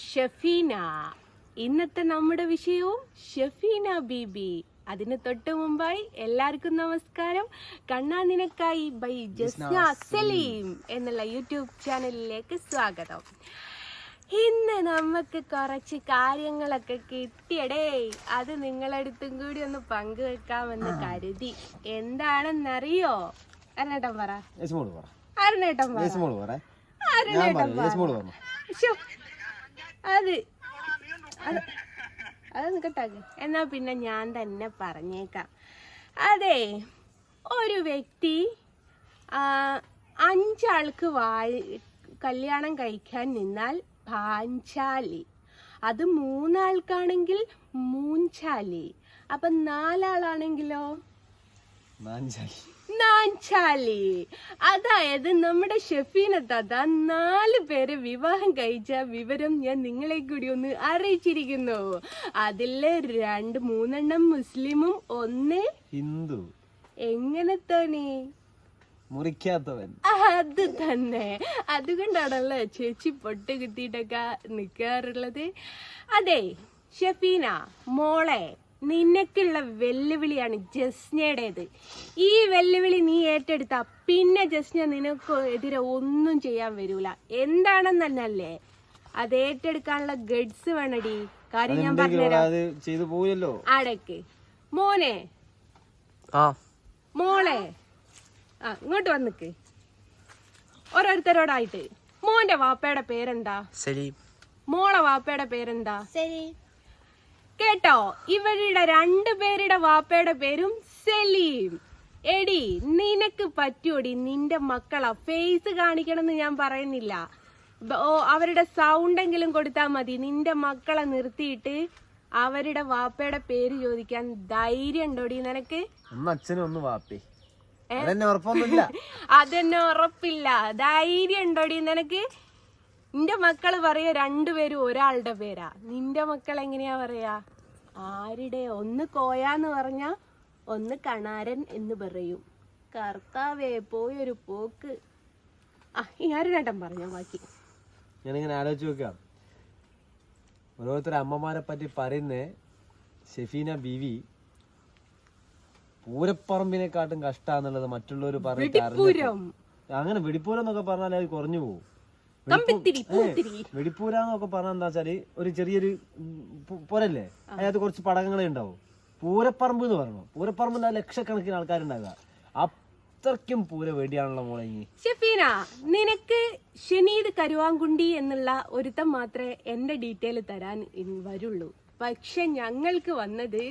ഷഫീന ഇന്നത്തെ നമ്മുടെ വിഷയവും ഷഫീന ബീബി. അതിന് തൊട്ട് മുമ്പായി എല്ലാവർക്കും നമസ്കാരം. കണ്ണാ നിനക്കായി ബൈ ജസ്ന സലീം എന്നുള്ള യൂട്യൂബ് ചാനലിലേക്ക് സ്വാഗതം. ഇന്ന് നമുക്ക് കുറച്ച് കാര്യങ്ങളൊക്കെ കിട്ടിയടേ അത് നിങ്ങളടുത്തും കൂടി ഒന്ന് പങ്കുവെക്കാമെന്ന് കരുതി. എന്താണെന്നറിയോ? അരുണേട്ടൻ പറ. യേശുമോൾ പറ. അരുണേട്ടൻ പറ. അത് അത് അതൊന്ന് കേട്ടാക്ക് എന്നാ പിന്നെ ഞാൻ തന്നെ പറഞ്ഞേക്കാം. അതെ ഒരു വ്യക്തി അഞ്ചാൾക്ക് വായി കല്യാണം കഴിക്കാൻ നിന്നാൽ പാഞ്ചാലി. അത് മൂന്നാൾക്കാണെങ്കിൽ മൂഞ്ചാലി. അപ്പൊ നാലാളാണെങ്കിലോ? നാഞ്ചായി നാഞ്ചാലി. അതായത് നമ്മുടെ ഷെഫീന താത്ത നാല് പേരെ വിവാഹം കഴിച്ച വിവരം ഞാൻ നിങ്ങളെ കൂടി ഒന്ന് അറിയിച്ചിരിക്കുന്നു. അതിൽ രണ്ട് മൂന്നെണ്ണം മുസ്ലിമും ഒന്ന് ഹിന്ദു. എങ്ങനെ തോന്നി? മുറിക്കാത്തവൻ. അത് തന്നെ. അതുകൊണ്ടാണല്ലോ ചേച്ചി പൊട്ട് കിട്ടിയിട്ടൊക്കെ നിൽക്കാറുള്ളത് അതെ ഷെഫീന മോളെ നിനക്കുള്ള വെല്ലുവിളിയാണ് ജസ്നയുടേത്. ഈ വെല്ലുവിളി നീ ഏറ്റെടുത്ത പിന്നെ ജസ്ന നിനക്ക് എതിരെ ഒന്നും ചെയ്യാൻ വരൂല. എന്താണെന്നല്ലേ? അത് ഏറ്റെടുക്കാനുള്ള ഗഡ്സ് വേണടി. കാര്യം ഞാൻ പറഞ്ഞല്ലോ അത് ചെയ്തു പോയല്ലോ അടക്ക് മോനെ. ആ. മോളെ. ആ ഇങ്ങോട്ട് വന്നിക്ക്. ഓരോരുത്തരോടായിട്ട്. മോന്റെ വാപ്പയുടെ പേരെന്താ? സലീം. മോളെ വാപ്പയുടെ പേരെന്താ? കേട്ടോ ഇവരുടെ രണ്ടുപേരുടെ വാപ്പയുടെ പേരും സലീം. എടി നിനക്ക് പറ്റൂടി നിന്റെ മക്കളാ ഫേസ് കാണിക്കണമെന്ന് ഞാൻ പറയുന്നില്ല. ഓ അവരുടെ സൗണ്ടെങ്കിലും കൊടുത്താൽ മതി. നിന്റെ മക്കളെ നിർത്തിയിട്ട് അവരുടെ വാപ്പയുടെ പേര് ചോദിക്കാൻ ധൈര്യം ഉണ്ടോടി നിനക്ക്? ഒന്ന് വാപ്പേ. അതെന്നെ ഉറപ്പില്ല. ധൈര്യം ഉണ്ടോടി നിനക്ക്? നിന്റെ മക്കൾ പറയാ രണ്ടുപേരും ഒരാളുടെ പേരാ. നിന്റെ മക്കൾ എങ്ങനെയാ പറയാ? ആരുടെ? ഒന്ന് കോയാന്ന് പറഞ്ഞ ഒന്ന് കണാരൻ എന്ന് പറയും. കർത്താവേ പോയൊരു പോക്ക്. ആ ഈ ആരുടേട്ടൻ പറഞ്ഞ ബാക്കി? ഞാനിങ്ങനെ ആലോചിച്ച് നോക്കാം. ഓരോരുത്തർ അമ്മമാരെ പറ്റി പറയുന്നത് ഷെഫീന ബീവി പൂരപ്പറമ്പിനെക്കാട്ടും കഷ്ടാന്നുള്ളത് മറ്റുള്ളവർ പറഞ്ഞിട്ട് അങ്ങനെ വെടിപ്പൂരം എന്നൊക്കെ പറഞ്ഞാൽ അത് കുറഞ്ഞു പോകും വെടിപ്പൂര എന്നൊക്കെ പറഞ്ഞാൽ എന്താ വെച്ചാൽ ഒരു ചെറിയൊരു പുരല്ലേ? അതിനകത്ത് കുറച്ച് പടകങ്ങളെ ഉണ്ടാവും. പൂരപ്പറമ്പ് എന്ന് പറഞ്ഞു പൂരപ്പറമ്പ് ലക്ഷക്കണക്കിന് ആൾക്കാരുണ്ടാകുക അത്രയ്ക്കും പൂര വേണ്ടിയാണല്ലോ മോളെ ഷെഫീന നിനക്ക് ഷെനീദ് കരുവാങ്കുണ്ടി എന്നുള്ള ഒരുത്തം മാത്രമേ എന്റെ ഡീറ്റെയിൽ തരാൻ വരുള്ളൂ. പക്ഷെ ഞങ്ങൾക്ക് വന്നത്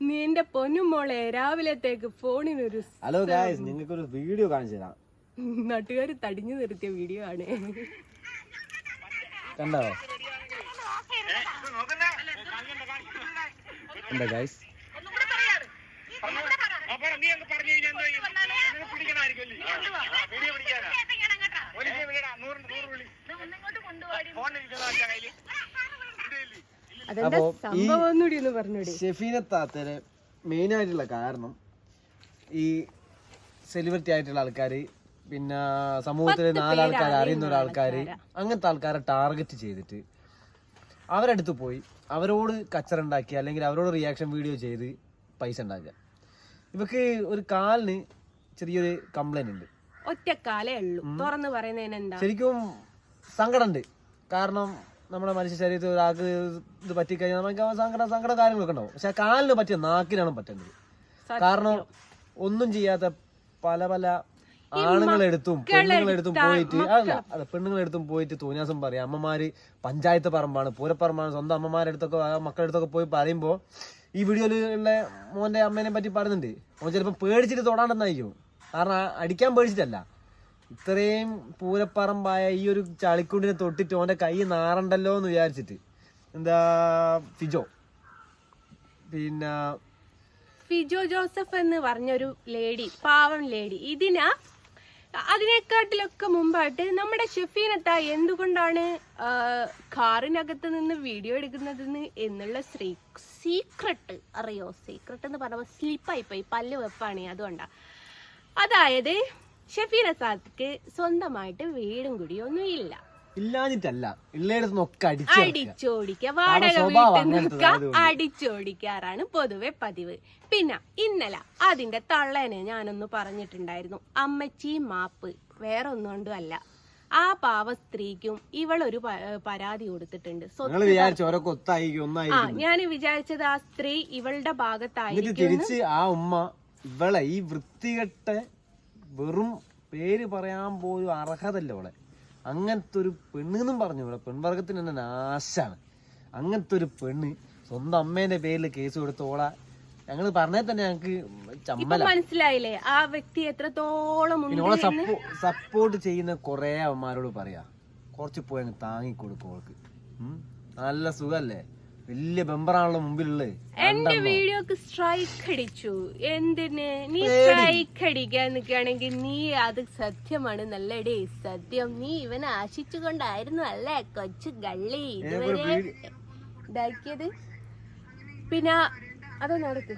നിന്റെ പൊന്നുമോളെ രാവിലത്തേക്ക് ഫോണിനൊരു ഹലോ ഗായ്സ് നിങ്ങൾക്കൊരു വീഡിയോ കാണിച്ചു തരാം നാട്ടുകാർ തടിഞ്ഞു നിർത്തിയ വീഡിയോ ആണ്. കണ്ടോ? ഷെഫീനെ താത്തര് മെയിനായിട്ടുള്ള അപ്പോ ഷെഫീന കാരണം ഈ സെലിബ്രിറ്റി ആയിട്ടുള്ള ആൾക്കാര് പിന്നെ സമൂഹത്തിലെ നാലാൾക്കാർ അറിയുന്ന ഒരാൾക്കാർ അങ്ങനത്തെ ആൾക്കാരെ ടാർഗറ്റ് ചെയ്തിട്ട് അവരടുത്ത് പോയി അവരോട് കച്ചറുണ്ടാക്കി അല്ലെങ്കിൽ അവരോട് റിയാക്ഷൻ വീഡിയോ ചെയ്ത് പൈസ ഉണ്ടാക്കുക. ഇവക്ക് ഒരു കാലിന് ചെറിയൊരു കംപ്ലൈന്റ് ഉണ്ട്. ഒറ്റക്കാലേ ഉള്ളൂ. തുറന്നു പറയുന്നതിന് എന്താ? ശരിക്കും സങ്കടമുണ്ട്. കാരണം നമ്മുടെ മനുഷ്യ ശരീരത്തിൽ ഒരാൾക്ക് ഇത് പറ്റിക്കഴിഞ്ഞാൽ നമുക്ക് സങ്കടം സങ്കട കാര്യങ്ങളൊക്കെ ഉണ്ടാവും. പക്ഷെ കാലിന് പറ്റിയ നാക്കിനാണ് പറ്റേണ്ടത്. കാരണം ഒന്നും ചെയ്യാത്ത പല പല ആണുങ്ങളെടുത്തും പെണ്ണുങ്ങളെടുത്തും പോയിട്ട് അല്ല അല്ല പെണ്ണുങ്ങളെടുത്തും പോയിട്ട് തോന്നിയാസം പറയും. അമ്മമാര് പഞ്ചായത്ത് പറമ്പാണ് പൂരപ്പറമ്പാണ് സ്വന്തം അമ്മമാരുടെ അടുത്തൊക്കെ ആ മക്കളുടെ അടുത്തൊക്കെ പോയി പറയുമ്പോ ഈ വീഡിയോയിലുള്ള മോന്റെ അമ്മേനെ പറ്റി പറയുന്നുണ്ട്. മോൻ ചിലപ്പോ പേടിച്ചിട്ട് തൊടാണ്ടെന്നായിരിക്കും. കാരണം അടിക്കാൻ പേടിച്ചിട്ടല്ല. ഇത്രയും പൂരപ്പറമ്പായ ഈ ഒരു ചളിക്കുണ്ടിനെ തൊട്ടിട്ട് ഓന്റെ കൈ നാറണ്ടല്ലോ എന്ന് വിചാരിച്ചിട്ട്. എന്താ ഫിജോ? പിന്നെ ഫിജോ ജോസഫ് എന്ന് പറഞ്ഞൊരു ലേഡി പാവം ലേഡി. ഇതിനാ അതിനെക്കാട്ടിലൊക്കെ മുമ്പായിട്ട് നമ്മുടെ ഷെഫീനത്ത എന്തുകൊണ്ടാണ് കാറിനകത്ത് നിന്ന് വീഡിയോ എടുക്കുന്നതെന്ന് എന്നുള്ള ശ്രീ സീക്രട്ട് അറിയോ? സീക്രട്ട് എന്ന് പറയുമ്പോൾ സ്ലിപ്പായി പോയി പല്ല് വെപ്പാണ് അതുകൊണ്ടാണ് അതായത് ഷെഫീന സാദിക്ക് സ്വന്തമായിട്ട് വീടും കൂടിയൊന്നും ഇല്ല ഇല്ലാഞ്ഞിട്ടല്ല ഉള്ളയിടത്തുനിന്നൊക്കെ അടിച്ചോടിക്കുക. അടിച്ചോടിക്ക വാടക വീട്ടിൽ നിൽക്കുക. അടിച്ചോടിക്കാറാണ് പൊതുവെ പതിവ്. പിന്നെ ഇന്നലെ അതിന്റെ തള്ളനെ ഞാനൊന്ന് പറഞ്ഞിട്ടുണ്ടായിരുന്നു. അമ്മച്ചി മാപ്പ് വേറെ ഒന്നുകൊണ്ടും അല്ല ആ പാവ സ്ത്രീക്കും ഇവളൊരു ഒരു പരാതി കൊടുത്തിട്ടുണ്ട്. ആ ഞാൻ വിചാരിച്ചത് ആ സ്ത്രീ ഇവളുടെ ഭാഗത്തായിരിക്കും ആ ഉമ്മ ഇവളെ ഈ വൃത്തികെട്ട വെറും പേര് പറയാൻ പോലും അർഹതല്ലോ അവളെ. അങ്ങനത്തെ ഒരു പെണ്ണെന്നും പറഞ്ഞു. ഇവിടെ പെൺവർഗത്തിന് തന്നെ നാശാണ്. അങ്ങനത്തെ ഒരു പെണ്ണ് സ്വന്തം അമ്മേന്റെ പേരിൽ കേസ് കൊടുത്തോളാ ഞങ്ങൾ പറഞ്ഞാൽ തന്നെ ഞങ്ങൾക്ക് ചമ്മല. മനസ്സിലായില്ലേ? ആ വ്യക്തി എത്രത്തോളം ഓളെ സപ്പോർട്ട് ചെയ്യുന്ന കൊറേ അവന്മാരോട് പറയാ. കുറച്ച് പോയി താങ്ങി ഓൾക്ക്. നല്ല സുഖല്ലേ? വലിയ ബെമ്പറാണല്ലോ മുമ്പിലുള്ളത്. എന്റെ വീഡിയോക്ക് സ്ട്രൈക്ക് അടിച്ചു. എന്തിന്? നീ സ്ട്രൈക്ക് അടിക്കാൻ നിൽക്കുകയാണെങ്കിൽ നീ അത് സത്യമാണ്. നല്ലടേ സത്യം. നീ ഇവനെ ആശിച്ചുകൊണ്ടായിരുന്നു അല്ലേ കൊച്ചു ഗള്ളി? ഇതുവരെ ഇതാക്കിയത്? പിന്നെ അത് നടക്ക്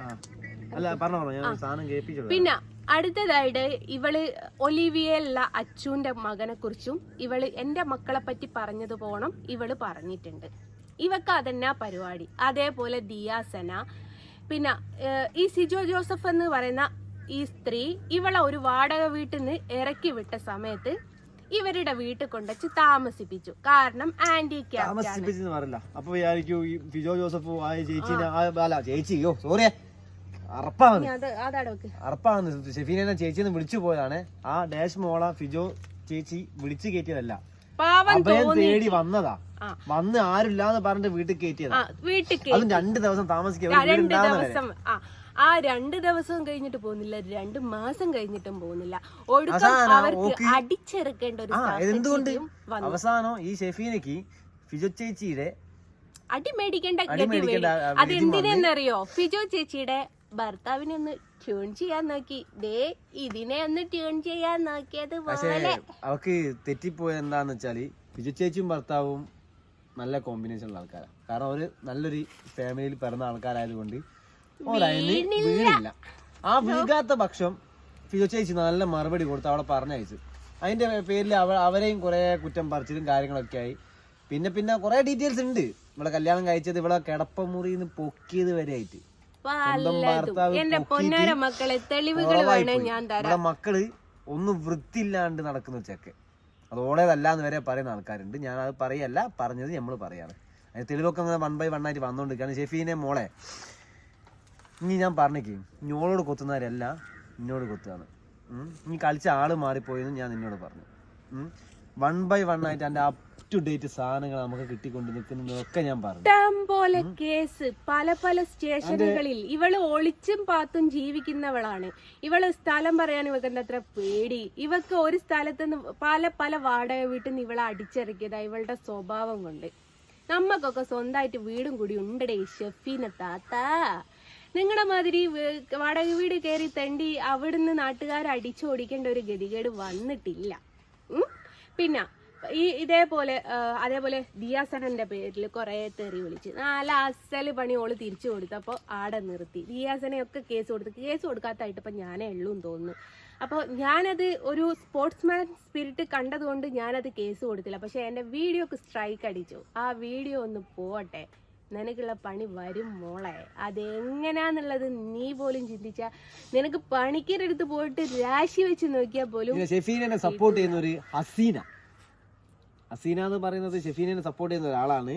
അല്ല പറഞ്ഞോ പറഞ്ഞോ. ഞാൻ സാധനം കേൾപ്പിച്ചോളൂ പിന്നെ അടുത്തതായിട്ട് ഇവൾ ഒലിവിയല്ല അച്ചുവിന്റെ മകനെ കുറിച്ചും ഇവൾ എന്റെ മക്കളെ പറ്റി പറഞ്ഞത് പോണം ഇവൾ പറഞ്ഞിട്ടുണ്ട്. ഇവക്ക് അതെന്നാ പരിപാടി? അതേപോലെ ദിയാസന പിന്നെ ഈ സിജോ ജോസഫ് എന്ന് പറയുന്ന ഈ സ്ത്രീ ഇവളെ ഒരു വാടക വീട്ടിൽ നിന്ന് ഇറക്കി വിട്ട സമയത്ത് ഇവരുടെ വീട്ടിൽ കൊണ്ടുവച്ച് താമസിപ്പിച്ചു. കാരണം ആന്റി താമസിപ്പിച്ചെന്ന് പറയില്ല അപ്പൊ വിചാരിക്കൂ ഈ ഫിജോ ജോസഫ് ആ ചേച്ചിനെ ആ- അല്ല ചേച്ചി യോ സോറിയേ അറപ്പാണ്. അത് അതവിടെ വെക്ക്. അറപ്പാണ്. ഷെഫീനെ ചേച്ചിന്ന് വിളിച്ചു പോയതാണ്. ആ ഡാഷ് മോള ഫിജോ ചേച്ചി വിളിച്ചു കയറ്റിയതല്ല പാവം തോന്നി. തേടി വന്നതാ. വന്ന് ആരുമില്ലാന്ന് പറഞ്ഞിട്ട് വീട്ടിൽ കയറ്റിയതാ. ആ വീട്ടിൽ അതും രണ്ട് ദിവസം താമസിക്കാൻ ആ, രണ്ട് ദിവസം ആ. ആ രണ്ട് ദിവസവും കഴിഞ്ഞിട്ട് പോകുന്നില്ല രണ്ട് മാസം കഴിഞ്ഞിട്ടും പോകുന്നില്ല. ഒടുക്കം അവർക്ക് ഓക്ക് അടിച്ചെറുക്കേണ്ട ഒരു ആ എന്തുകൊണ്ട് സാഹചര്യം വന്നു. അവസാനം ഈ ഷെഫീനക്ക് ഫിജോ ചേച്ചിയുടെ അടി മേടിക്കേണ്ട അടി ഗതി മേടിക്കേണ്ട വരും. ആ അത് വിധി എന്തിനെന്നറിയോ ഫിജോ ചേച്ചിയുടെ ഭർത്താവിനെ ഒന്ന് ട്യൂൺ ചെയ്യാൻ നോക്കി. ദേ ഇതിനെ ഒന്ന് ട്യൂൺ ചെയ്യാൻ നോക്കിയത് പക്ഷേ പോലെ. അവക്ക് തെറ്റിപ്പോയത് എന്താന്ന് വെച്ചാൽ വിജു ചേച്ചിയും ഭർത്താവും നല്ല കോമ്പിനേഷൻ ഉള്ള ആൾക്കാരാ. കാരണം അവർ നല്ലൊരു ഫാമിലിയിൽ പിറന്ന ആൾക്കാരായതുകൊണ്ട് ഓരതിന് വീണില്ല. ആ വീഴാത്ത പക്ഷം ഫിജു ചേച്ചി നല്ല മറുപടി കൊടുത്ത് അവളെ പറഞ്ഞയച്ചു. അതിന്റെ പേരിൽ അവ അവരെയും കുറെ കുറ്റം പറിച്ചിലും കാര്യങ്ങളൊക്കെ ആയി. പിന്നെ പിന്നെ കുറെ ഡീറ്റെയിൽസ് ഉണ്ട്. ഇവിടെ കല്യാണം കഴിച്ചത് ഇവിടെ കിടപ്പമുറിന്ന് പൊക്കിയത് വരെ ആയിട്ട് പലതും. എന്റെ പൊന്നര മക്കളെ തെളിവുകൾ വേണേ ഞാൻ തരാം. മക്കൾ ഒന്നും വൃത്തിയില്ലാണ്ട് നടക്കുന്ന ചെക്ക് അത് ഓടേതല്ലാന്ന് വരെ പറയുന്ന ആൾക്കാരുണ്ട്. ഞാൻ അത് പറയല്ല പറഞ്ഞത് നമ്മൾ പറയാണ്. അതിന് തെളിവൊക്കെ അങ്ങനെ വൺ ബൈ വൺ ആയിട്ട് വന്നോണ്ടിരിക്കുകയാണ് ഷെഫീനെ മോളെ ഇനി ഞാൻ പറഞ്ഞേക്ക്. ഞോളോട് കൊത്തുന്നവരല്ല നിന്നോട് കൊത്തുകയാണ് നീ ഇനി കളിച്ച ആൾ മാറിപ്പോയെന്ന് ഞാൻ നിന്നോട് പറഞ്ഞു. വൺ ബൈ വൺ ആയിട്ട് എന്റെ അപ് ടു ഡേറ്റ് സാധനങ്ങൾ നമുക്ക് കിട്ടിക്കൊണ്ട് നിൽക്കുന്നതൊക്കെ ഞാൻ പറഞ്ഞു. പോലെ കേസ് പല പല സ്റ്റേഷനുകളിൽ. ഇവൾ ഒളിച്ചും പാത്തും ജീവിക്കുന്നവളാണ്. ഇവൾ സ്ഥലം പറയാൻ ഇവക്ക് അത്ര പേടി. ഇവക്ക് ഒരു സ്ഥലത്ത് നിന്ന് പല പല വാടക വീട്ടിൽ നിന്ന് ഇവളെ അടിച്ചിറക്കിയതാ ഇവളുടെ സ്വഭാവം കൊണ്ട്. നമ്മക്കൊക്കെ സ്വന്തമായിട്ട് വീടും കൂടി ഉണ്ടടേ ഷെഫീന താത്ത. നിങ്ങളുടെ മാതിരി വാടക വീട് കയറി തണ്ടി അവിടുന്ന് നാട്ടുകാർ അടിച്ചോടിക്കേണ്ട ഒരു ഗതികേട് വന്നിട്ടില്ല. പിന്നെ ഈ ഇതേപോലെ അതേപോലെ ദിയാസനന്റെ പേരിൽ കുറെ തെറി വിളിച്ച്. നല്ല അസൽ പണി ഓൾ തിരിച്ചു കൊടുത്തപ്പോൾ ആടെ നിർത്തി. ദിയാസനയൊക്കെ കേസ് കൊടുത്ത്. കേസ് കൊടുക്കാത്തായിട്ട് ഇപ്പം ഞാനേ ഉള്ളൂന്ന് തോന്നുന്നു. അപ്പോൾ ഞാനത് ഒരു സ്പോർട്സ്മാൻ സ്പിരിറ്റ് കണ്ടതുകൊണ്ട് ഞാനത് കേസ് കൊടുത്തില്ല. പക്ഷെ എന്റെ വീഡിയോക്ക് സ്ട്രൈക്ക് അടിച്ചു. ആ വീഡിയോ ഒന്ന് പോട്ടെ നിനക്കുള്ള പണി വരും മോളെ. അതെങ്ങനെയാന്നുള്ളത് നീ പോലും ചിന്തിച്ച. നിനക്ക് പണിക്കരടുത്ത് പോയിട്ട് രാശി വെച്ച് നോക്കിയാൽ പോലും സപ്പോർട്ട് ചെയ്യുന്ന ഒരു ഹസീന. ഹസീന എന്ന് പറയുന്നത് ഷെഫീനെ സപ്പോർട്ട് ചെയ്യുന്ന ഒരാളാണ്.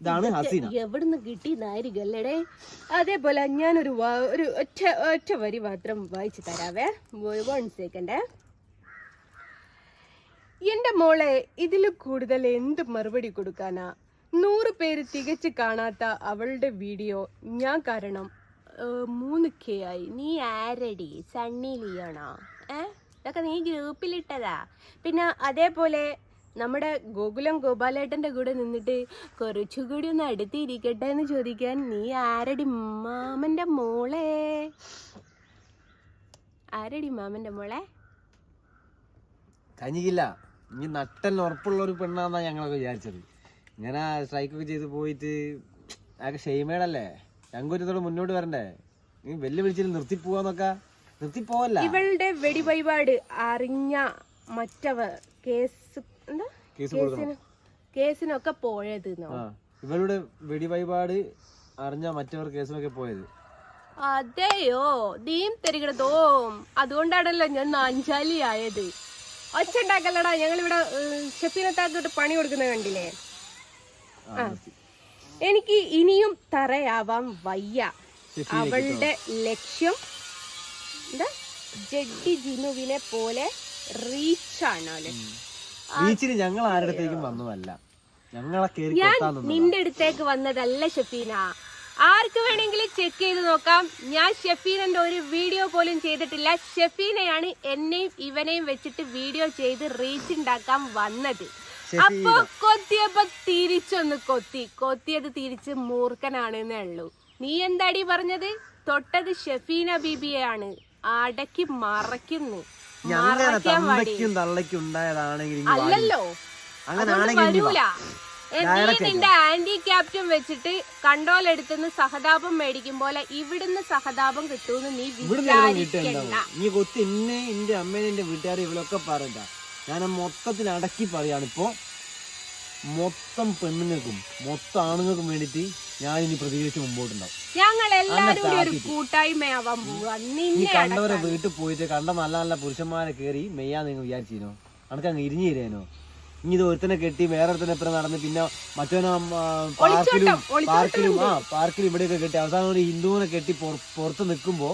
ഇതാണ് ഹസീന. എവിടുന്ന് കിട്ടിയെന്നായിരിക്കും അല്ലേടേ അതേപോലെ ഞാൻ ഒരു ഒരു ഒറ്റ ഒറ്റ വരി മാത്രം വായിച്ചു തരാവേ. വൺ സെക്കൻഡ് എന്റെ മോളെ ഇതിൽ കൂടുതൽ എന്ത് മറുപടി കൊടുക്കാനാ? നൂറ് പേര് തികച്ച് കാണാത്ത അവളുടെ വീഡിയോ ഞാൻ കാരണം മൂന്ന് കെ ആയി. നീ ആരടി? സണ്ണി ലിയോണോ? ഏ? ഇതൊക്കെ നീ ഗ്രൂപ്പിലിട്ടതാ പിന്നെ അതേപോലെ നമ്മുടെ ഗോകുലം ഗോപാലേട്ടന്റെ കൂടെ നിന്നിട്ട് കുറച്ചുകൂടി ഒന്ന് അടുത്തിരിക്കട്ടെ എന്ന് ചോദിക്കാൻ നീ ആരടി മാമന്റെ മോളെ? ആരടി മാമന്റെ മോളെ? കഴിഞ്ഞില്ല നീ നട്ടലിന് ഉറപ്പുള്ള ഒരു പെണ്ണാന്നാ ഞങ്ങളൊക്കെ വിചാരിച്ചത്. ഇങ്ങനെ സ്ട്രൈക്കൊക്കെ ചെയ്ത് പോയിട്ട് അതൊക്കെ ഷെയ്മേടല്ലേ? ഞങ്ങൾക്കൊരുത്തോടെ മുന്നോട്ട് വരണ്ടേ? നീ വെല്ലുവിളിച്ചിട്ട് നിർത്തി പോവാന്നൊക്കെ നിർത്തി പോവല്ല ഇവളുടെ വെടിവഴിപാട് അറിഞ്ഞ മറ്റവർ കേസ് എന്താ? കേസിന് കേസിനൊക്കെ പോയത് ഇവരുടെ വെടിവഴിപാട് അറിഞ്ഞ മറ്റവർ കേസിനൊക്കെ പോയത്. അതെയോ? ദീം തരികിടതോം അതുകൊണ്ടാണല്ലോ ഞാൻ നാഞ്ചാലി ആയത് ഞങ്ങൾ ഇവിടെ ഷെഫീനത്താക്കിട്ട് പണി കൊടുക്കുന്ന കണ്ടില്ലേ? ആ, എനിക്ക് ഇനിയും തറയാവാൻ വയ്യ. അവളുടെ ലക്ഷ്യം എന്താ? ജഡ്ഡി ജിനുവിനെ പോലെ റീച്ചാണ് അവൾ. ബീച്ചിൽ ഞങ്ങൾ ആരുടെ അടുത്തേക്കും വന്നതല്ല. ഞങ്ങളെ കേറി ഞാൻ നിന്റെ അടുത്തേക്ക് വന്നതല്ല ഷെഫീന. ആർക്ക് വേണമെങ്കിലും ചെക്ക് ചെയ്ത് നോക്കാം. ഞാൻ ഷെഫീനന്റെ ഒരു വീഡിയോ പോലും ചെയ്തിട്ടില്ല. ഷെഫീനയാണ് എന്നെയും ഇവനെയും വെച്ചിട്ട് വീഡിയോ ചെയ്ത് റീച്ച് ഉണ്ടാക്കാൻ വന്നത്. അപ്പൊ കൊത്തിയപ്പോ തിരിച്ചൊന്ന് കൊത്തി. കൊത്തിയത് തിരിച്ച് മൂർഖനാണെന്നേ ഉള്ളൂ. നീ എന്താടി പറഞ്ഞത്? തൊട്ടത് ഷെഫീന ബീബിയാണ് അടക്കി മറയ്ക്കുന്നു. മറയ്ക്കാൻ തന്തയ്ക്കും തള്ളയ്ക്കും ഉണ്ടായതാണെങ്കിൽ അല്ലല്ലോ. അങ്ങനെ നീ നിന്റെ ആന്റി ക്യാപ്റ്റൻ വെച്ചിട്ട് കണ്ടോൾ എടുത്തുനിന്ന് സഹതാപം മേടിക്കും പോലെ ഇവിടുന്ന് സഹതാപം കിട്ടുമെന്ന് നീ വിചാരിക്കണ്ട. നീ കൊത്തി എന്നെ എന്റെ അമ്മേനെ എന്റെ വീട്ടുകാരെ ഇവളൊക്കെ പറയണ്ട. ഞാൻ മൊത്തത്തിൽ അടക്കി പറയാണ്. ഇപ്പൊ മൊത്തം പെണ്ണുങ്ങൾക്കും മൊത്തം ആണുങ്ങൾക്കും വേണ്ടിട്ട് ഞാൻ ഇനി പ്രതികരിച്ച് മുമ്പോട്ടുണ്ടാവും. ഞങ്ങൾ എല്ലാരും കൂടി ഒരു. കൂട്ടായ്മയാവാൻ പോവാ. ഈ നിന്നെ കണ്ടവരെ വീട്ടിൽ പോയിട്ട് കണ്ട നല്ല നല്ല പുരുഷന്മാരെ കയറി മെയ്യാൻ നിങ്ങൾ വിചാരിച്ചീനോ? അനക്ക് അങ്ങ് ഇരിഞ്ഞു തരാനോ ഇനി ഇത് ഒരുത്തനെ കെട്ടി വേറെ ഒരുത്തനെ എപ്പോഴും നടന്ന് പിന്നെ മറ്റവനെ ആ, പാർക്കിലും പാർക്കിലും ആ പാർക്കിലും ഇവിടെയൊക്കെ കെട്ടി അവസാനം ഒരു ഹിന്ദുവിനെ കെട്ടി പുറ- പുറത്ത് നിൽക്കുമ്പോ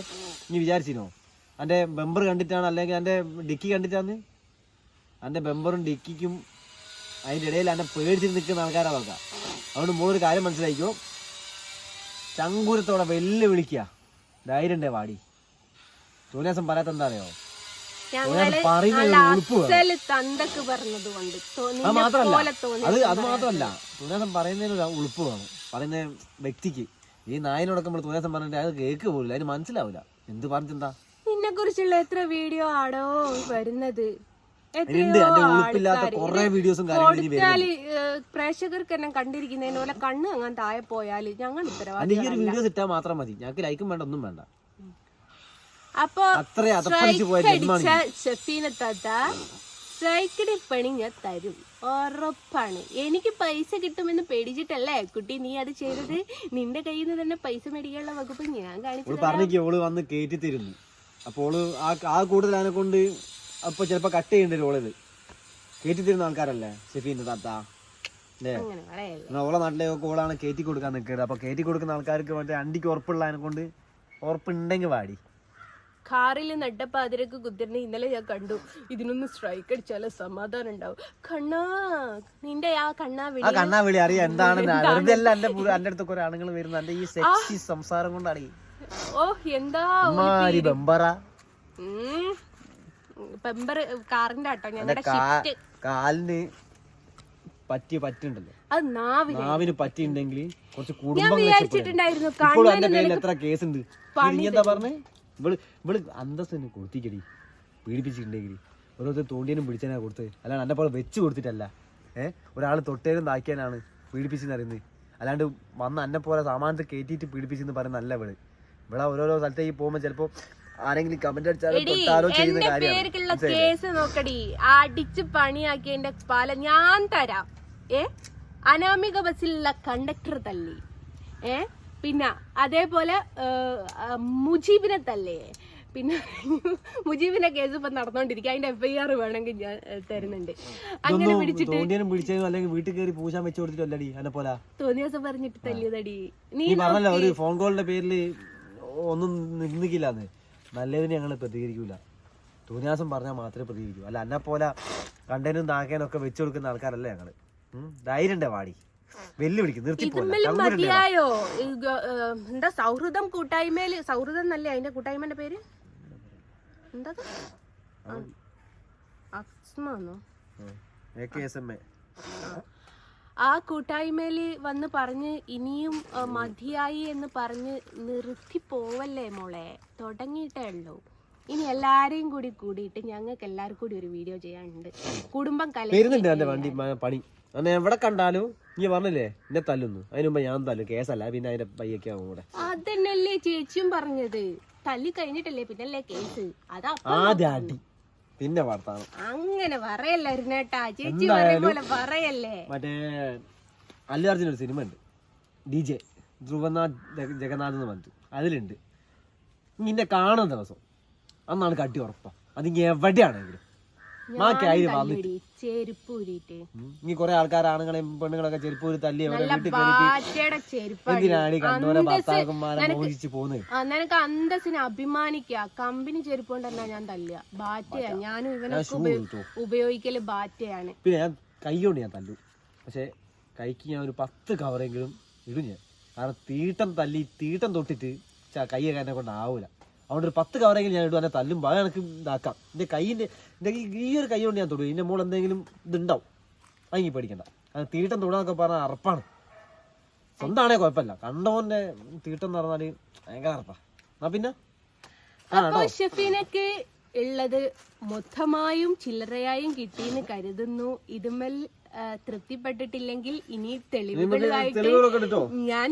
നീ വിചാരിച്ചിനോ? അന്റെ ബെമ്പർ കണ്ടിട്ടാണ് അല്ലെങ്കിൽ അന്റെ ഡിക്കി കണ്ടിട്ടാന്ന്? അന്റെ ബെമ്പറും ഡിക്കിക്കും അതിന്റെ ഇടയിൽ എന്നെ പേടിച്ചിട്ട് നിൽക്കുന്ന ആൾക്കാരാ നോക്കാം അതുകൊണ്ട് മോളൊരു കാര്യം മനസ്സിലായിക്കോ? ചങ്കൂരത്തോടെ വെല്ല് വിളിക്കുക ധൈര്യണ്ടേ വാടി. തോന്നിയാസം പറയാത്ത എന്താ അറിയോ ഞങ്ങൾ പറയുന്ന നല്ല ഒരു ഉളുപ്പ് വേണം. അസൽ തന്തക്ക് പറഞ്ഞത് കൊണ്ട്. അത് മാത്രല്ല പോലെ അത് മാത്രമല്ല തുനാസം പറയുന്നതിന് ഒരു ഉളുപ്പ് വേണം. പറയുന്ന വ്യക്തിക്ക്. ഈ നായനോടൊക്കെ നമ്മൾ തുനാസം പറഞ്ഞിട്ട് അത് കേക്ക് പോലില്ല അതിന് മനസ്സിലാവില്ല. എന്ത് പറഞ്ഞിട്ടെന്താ നിന്നെ കുറിച്ചുള്ള എത്ര വീഡിയോ ആടോ വരുന്നത്. ഉണ്ട് എന്റെ ഉളുപ്പില്ലാത്ത കുറെ വീഡിയോസും കൊടുത്താൽ പ്രേക്ഷകർക്ക് എന്നെ കണ്ടിരിക്കുന്നതിന് പോലെ കണ്ണ് അങ്ങനെ താഴെ പോയാൽ ഞങ്ങൾ അതിന് ഈ ഒരു വീഡിയോസ് ഇട്ടാൽ മാത്രം മതി. ഞങ്ങൾക്ക് ലൈക്കും വേണ്ട ഒന്നും വേണ്ട. അപ്പൊ ഷെഫീന താത്ത സൈക്കിളിൽ പണി ഞാൻ തരും. ഉറപ്പാണ്. എനിക്ക് പൈസ കിട്ടുമെന്ന് പേടിച്ചിട്ടല്ലേ? കുട്ടി നീ അത് ചെയ്തത് നിന്റെ കയ്യിൽ നിന്ന് തന്നെ പൈസ മേടിക്കാനുള്ള വകുപ്പ് ഞാൻ കാണിച്ചു പറഞ്ഞു വന്ന് തരുന്നു അപ്പോൾ ആ ആ കൂടുതൽ അതിനെ കൊണ്ട് അപ്പൊ ചിലപ്പോ കട്ട് ചെയ്യേണ്ടി വരും ഓളിത്. കയറ്റി തരുന്ന ആൾക്കാരല്ലേ? ഷെഫീന്റെ താത്ത. അല്ലേ ഓളെ നാട്ടിലേക്ക് ഓളാണ് കയറ്റി കൊടുക്കാൻ നിൽക്കുന്നത് അപ്പൊ കയറ്റി കൊടുക്കുന്ന ആൾക്കാർക്ക് മറ്റേ അണ്ടിക്ക് ഉറപ്പുള്ള അതിനെ കൊണ്ട് ഉറപ്പുണ്ടെങ്കിൽ വാടി. കാറിൽ നട്ടപ്പാതിരക്ക് കുതിരനെ ഇന്നലെ ഞാൻ കണ്ടു. ഇതിനൊന്ന് സ്ട്രൈക്ക് അടിച്ചാലേ സമാധാനം ഉണ്ടാവും. കണ്ണാ നിന്റെ ആ കണ്ണാ ആ വിളി കണ്ണാ വിളി അറിയാം എന്താണ് വെറുതെ അല്ല എന്റെ അടുത്ത എന്റെ കുറെ ആണുങ്ങൾ വരുന്നു എന്റെ ഈ സെക്സി സംസാരം കൊണ്ടാണ് ഈ ഓ എന്താ ബെമ്പറ. പെമ്പർ കാറിന്റെ ആട്ടോ. ഞങ്ങളുടെ ഷിഫ്റ്റ് കാലിന് പറ്റിയ പറ്റുണ്ടല്ലോ അത് നാവിന് നാവിന് പറ്റിയിട്ടുണ്ടെങ്കിൽ കുറച്ച് കുടുംബം. വിചാരിച്ചിട്ടുണ്ടായിരുന്നു ഇപ്പോഴും എന്റെ പേരിൽ എത്ര കേസ് ഉണ്ട് നീ എന്താ പറഞ്ഞേ? ഇവൾ ഇവൾ അന്തസ്സിന് കൊടുത്തിക്കടി. പീഡിപ്പിച്ചിട്ടുണ്ടെങ്കിൽ ഓരോരുത്തർ തോണ്ടിയനും പിടിച്ചനാ കൊടുത്തത്. അല്ലാണ്ട് എന്നെ പോലെ വെച്ച് കൊടുത്തിട്ടല്ല. ഏഹ് ഒരാൾ തൊട്ടേനും താക്കിയാനാണ് പീഡിപ്പിച്ചെന്ന് അറിയുന്നത് അല്ലാണ്ട് വന്ന് എന്നെ പോലെ സാമാനത്തെ കയറ്റിയിട്ട് പീഡിപ്പിച്ചെന്ന് പറയുന്ന നല്ല ഇവൾ. ഇവിടെ ഓരോരോ സ്ഥലത്തേക്ക് പോകുമ്പോൾ ചിലപ്പോൾ ആരെങ്കിലും കമന്റ് അടിച്ചാലോ തൊട്ടാലോ ചെയ്യുന്ന എന്റെ കേസ് നോക്കടി. അടിച്ച് പണിയാക്കിയതിന്റെ പാല ഞാൻ തരാം. ഏ? അനാമിക ബസ്സിലുള്ള കണ്ടക്ടർ തല്ലി ഏ? പിന്നെ അതേപോലെ മുജീബിനെ തല്ലേ പിന്നെ മുജീബിന്റെ കേസ് ഇപ്പൊ നടന്നോണ്ടിരിക്കുക അതിന്റെ എഫ്ഐആർ വേണമെങ്കിൽ ഞാൻ തരുന്നുണ്ട്. അങ്ങനെ പിടിച്ചിട്ട് അല്ലെങ്കിൽ വീട്ടിൽ കയറി പൂശാൻ വെച്ച് കൊടുത്തിട്ടല്ലടി എന്നെ പോലെ? തോന്നിയ ദിവസം പറഞ്ഞിട്ട് തല്ലിയതടി. നീ നീ പറഞ്ഞല്ലോ ഒരു ഫോൺ കോളിന്റെ പേരിൽ ഒന്നും നിന്നിക്കില്ലാന്ന്. നല്ലതിന് ഞങ്ങൾ പ്രതികരിക്കൂല. തോന്നിയാസം പറഞ്ഞാൽ മാത്രമേ പ്രതികരിക്കൂ. അല്ല എന്നെ പോലെ കണ്ടനും താക്കാനും ഒക്കെ വെച്ചു കൊടുക്കുന്ന ആൾക്കാരല്ല ഞങ്ങൾ. ധൈര്യം ധൈര്യണ്ടേ വാടി. വെല്ലുവിളിക്കും മതിയായോ? എന്താ സൗഹൃദം കൂട്ടായ്മയിൽ സൗഹൃദം എന്നല്ലേ അതിന്റെ കൂട്ടായ്മന്റെ പേര്? എന്താ. അസ്മാന്നോ A K S M A. ആ കൂട്ടായ്മയിൽ വന്ന് പറഞ്ഞ് ഇനിയും മതിയായി എന്ന് പറഞ്ഞ് നിർത്തി പോവല്ലേ മോളെ? തുടങ്ങിയിട്ടേ ഉള്ളൂ. ഇനി എല്ലാരെയും കൂടി കൂടിയിട്ട് ഞങ്ങൾക്ക് എല്ലാവർക്കും കൂടി ഒരു വീഡിയോ ചെയ്യാനുണ്ട്. കുടുംബം വരുന്നുണ്ട് എന്റെ വണ്ടി മ- പണി. അന്ന് എവിടെ കണ്ടാലും നീ പറഞ്ഞില്ലേ എന്നെ തല്ലുന്നു. അതിന് മുമ്പ് ഞാൻ തല്ലും. കേസല്ല പിന്നെ അതിന്റെ പയ്യൊക്കെ ആവും കൂടെ. അതന്നല്ലേ ചേച്ചിയും പറഞ്ഞത്. തല്ലി കഴിഞ്ഞിട്ടല്ലേ പിന്നല്ലേ കേസ്? അതാ ആദ്യ അടി. പിന്നെ വർത്താനം. അങ്ങനെ പറയല്ല അരുണേട്ടാ ചേച്ചി പോലെ പറയല്ലേ. മറ്റേ അല്ലു അർജുന ഒരു സിനിമ ഉണ്ട്. ഡി ജെ ധ്രുവനാഥ് ജഗ- ജഗന്നാഥ് എന്ന് പറഞ്ഞിട്ട്. അതിലുണ്ട്. നിന്നെ കാണുന്ന ദിവസം അന്നാണ് കട്ടി ഉറപ്പാ. അത് എവിടെയാണ് എവിടെയാണെങ്കിലും. ഇനി കുറെ ആൾക്കാർ ആണുങ്ങളെയും പെണ്ണുങ്ങളൊക്കെ ചെരുപ്പ് ഒരു തല്ലി നല്ല വീട്ടിൽ കയറിയിട്ട് എന്തിനാണ് ഈ കണ്ടോരെ ഭർത്താക്കന്മാരെ മോഹിച്ച് പോകുന്നത് നിനക്ക് അന്തസ്സിന് അഭിമാനിക്ക. കമ്പനി ചെരുപ്പ് കൊണ്ടെന്നാ ഞാൻ തല്ലുക. ബാറ്റയാ. ഞാനും ഇവനെ ഉപയോഗിക്കൽ ബാറ്റയാണ്. പിന്നെ ഞാൻ കൈ കൊണ്ട് ഞാൻ തല്ലു. പക്ഷെ കൈക്ക് ഞാൻ ഒരു പത്ത് കവറെങ്കിലും ഇടും ഞാൻ. കാരണം തീട്ടം തല്ലി തീട്ടം തൊട്ടിട്ട് കൈ കാരണം കൊണ്ട് ആവൂല അതുകൊണ്ട് ഒരു പത്ത് കവറെങ്കിലും ഞാൻ ഇടും എന്നെ തല്ലും. അത് എനിക്ക് ഇതാക്കാം. എന്റെ കൈയിന്റെ എന്റെ ഈ- ഒരു കൈ കൊണ്ട് ഞാൻ തൊടും. ഇതിന്റെ മുകളിൽ എന്തെങ്കിലും ഇതുണ്ടാവും. അതെങ്കിൽ പേടിക്കണ്ട. അത് തീട്ടം തൊടാന്നൊക്കെ പറഞ്ഞാൽ അറപ്പാണ്. സ്വന്തമാണേ കുഴപ്പമില്ല. കണ്ടവന്റെ തീട്ടം എന്ന് പറഞ്ഞാൽ ഭയങ്കര അറപ്പാ. എന്നാ പിന്നെ? ഷെഫീനക്ക് ഉള്ളത് മൊത്തമായും ചില്ലറയായും കിട്ടിയെന്ന് കരുതുന്നു. ഇതുമൽ തൃപ്തിപ്പെട്ടിട്ടില്ലെങ്കിൽ ഇനി തെളിവുകളായിട്ട് ഞാൻ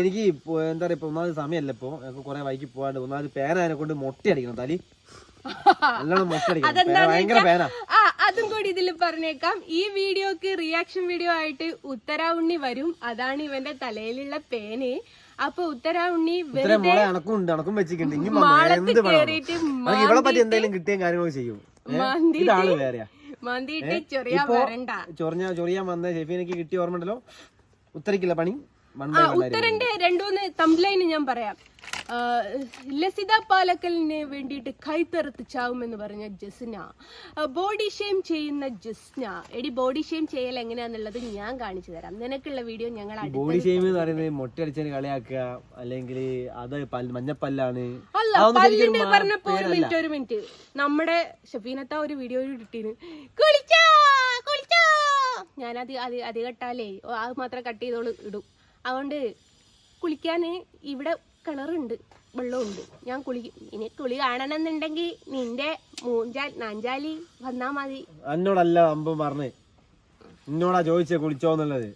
എനിക്ക് എന്താ പറയാ ഒന്നാമത് സമയമല്ല ഇപ്പൊ. ഞങ്ങൾക്ക് കുറെ വൈകി പോവാണ്ട് ഒന്നാമത് പേന അതിനെ കൊണ്ട് മൊട്ടയടിക്കണം തലി. അതും കൂടി ഇതിൽ പറഞ്ഞേക്കാം. ഈ വീഡിയോക്ക് റിയാക്ഷൻ വീഡിയോ ആയിട്ട് ഉത്തര ഉണ്ണി വരും. അതാണ് ഇവന്റെ തലയിലുള്ള പേന്. അപ്പൊ ഉത്തര ഉണ്ണി മാളത്ത് കേറിയിട്ട് ഇവളെ പറ്റി എന്തെങ്കിലും കിട്ടിയ കാര്യങ്ങളൊക്കെ ചെയ്യും. ഇതാണ് വേറെയാ. ചൊറിയാ വരണ്ട. ചൊറിഞ്ഞ ചൊറിയാൻ വന്ന ഷെഫീനക്ക് കിട്ടിയ ഓർമ്മ ഉണ്ടല്ലോ ഉത്തരക്കില്ല പണി. ഉത്തരന്റെ രണ്ടുമൂന്ന് തംബ്ലൈന് ഞാൻ പറയാം. ലസിത പാലക്കലിന് വേണ്ടിയിട്ട് കൈത്തറുത്ത് ചാവുമെന്ന് പറഞ്ഞ ജസ്ന. ബോഡി ഷെയിം ചെയ്യുന്ന ജസ്ന. എടി ബോഡി ഷെയിം ചെയ്യൽ എങ്ങനെയാന്നുള്ളത് ഞാൻ കാണിച്ചു തരാം. നിനക്കുള്ള വീഡിയോ ഞങ്ങൾ ബോഡി ഷെയിം എന്ന് പറയുന്നത് മൊട്ടയടിച്ചതിന് കളിയാക്കുക അല്ലെങ്കിൽ അത് മഞ്ഞപ്പല്ലാണ്. അല്ല പല്ലിന്റെ പറഞ്ഞപ്പോ ഒരു മിനിറ്റ് ഒരു മിനിറ്റ് നമ്മുടെ ഷഫീനത്ത ഒരു വീഡിയോ ഇട്ടിന്. കുളിച്ചോ കുളിച്ചോ. ഞാനത് അത് അത് കട്ടാലേ അത് മാത്രം കട്ട് ചെയ്തോളൂ ഇടും. അതുകൊണ്ട് കുളിക്കാൻ ഇവിടെ കിണറുണ്ട് വെള്ളമുണ്ട് ഞാൻ കുളിക്കും ഇനി കുളി കാണണമെന്നുണ്ടെങ്കിൽ നിന്റെ മൂഞ്ചാൽ നാഞ്ചാലി വന്നാ മതി. എന്നോടല്ല അമ്പം പറഞ്ഞേ. എന്നോടാ ചോദിച്ചേ കുളിച്ചോന്നുള്ളത്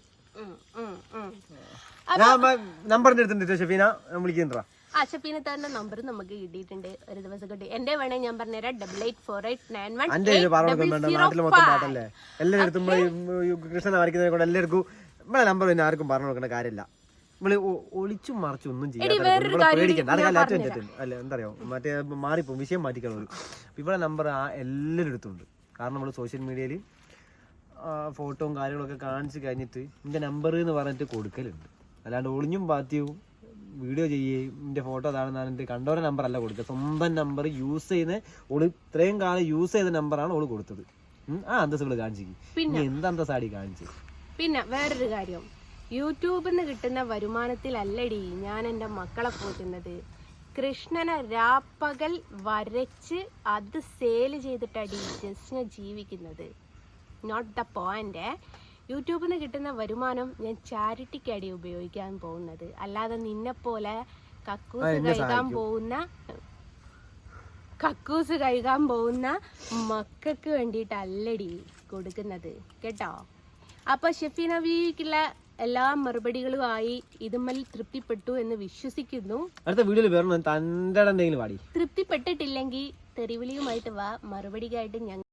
നമ്പറിന്റെ അടുത്തുണ്ട് ഷെഫീന. ഞാൻ ആ നമ്പർ നമുക്ക് കിട്ടിയിട്ടുണ്ട്. ഒരു ദിവസം കിട്ടി. എന്റെ വേണേ ഞാൻ പറഞ്ഞുതരാം. Double eight four eight nine one എല്ലാവർക്കും നമ്മളെ നമ്പർ പിന്നെ ആർക്കും പറഞ്ഞു കൊടുക്കേണ്ട കാര്യമില്ല. നമ്മൾ ഒളിച്ചും മറിച്ചും ഒന്നും പേടിക്കണ്ട. ഏറ്റവും അല്ല എന്താ അറിയോ മറ്റേ മാറിപ്പോ വിഷയം മാറ്റിക്കളൂ ഇവിടെ നമ്പർ ആ എല്ലാവരും എടുത്തുണ്ട് കാരണം നമ്മൾ സോഷ്യൽ മീഡിയയിൽ ഫോട്ടോയും കാര്യങ്ങളൊക്കെ കാണിച്ച് കഴിഞ്ഞിട്ട് എന്റെ നമ്പർ എന്ന് പറഞ്ഞിട്ട് കൊടുക്കലുണ്ട്. അല്ലാണ്ട് ഒളിഞ്ഞും പാത്തിയും വീഡിയോ ചെയ്യുകയും എന്റെ ഫോട്ടോ അതാണെന്നാണ് എന്റെ കണ്ടോരെ നമ്പർ അല്ല കൊടുക്കുക. സ്വന്തം നമ്പർ യൂസ് ചെയ്യുന്ന ഓൾ ഇത്രയും കാലം യൂസ് ചെയ്ത നമ്പറാണ് ഓൾ കൊടുത്തത്. ആ അന്തസ്സുകൾ കാണിച്ചിരിക്കും പിന്നെ? എന്ത് അന്തസ്സാടി കാണിച്ചു പിന്നെ വേറൊരു കാര്യം. യൂട്യൂബിൽ നിന്ന് കിട്ടുന്ന വരുമാനത്തിലല്ലടി ഞാൻ എന്റെ മക്കളെ പോറ്റുന്നത്. കൃഷ്ണനെ രാപ്പകൽ വരച്ച് അത് സെയിൽ ചെയ്തിട്ടടി ജസ്റ്റിനെ ജീവിക്കുന്നത്. നോട്ട് ദ പോയിന്റ് യൂട്യൂബിൽ നിന്ന് കിട്ടുന്ന വരുമാനം ഞാൻ ചാരിറ്റിക്കടി ഉപയോഗിക്കാൻ പോകുന്നത്. അല്ലാതെ നിന്നെപ്പോലെ കക്കൂസ് കഴിക്കാൻ പോകുന്ന കക്കൂസ് കഴുകാൻ പോകുന്ന മക്കൾക്ക് വേണ്ടിയിട്ടല്ലടി കൊടുക്കുന്നത്. കേട്ടോ? അപ്പൊ ഷെഫി നബിക്കുള്ള എല്ലാ മറുപടികളുമായി ഇതുമ്മൽ തൃപ്തിപ്പെട്ടു എന്ന് വിശ്വസിക്കുന്നു. അടുത്ത വീഡിയോയിൽ വരണം തന്റെ എന്തെങ്കിലും പാടി. തൃപ്തിപ്പെട്ടിട്ടില്ലെങ്കിൽ തെറിവിളിയുമായിട്ട് വാ മറുപടിക്കായിട്ട് ഞങ്ങൾ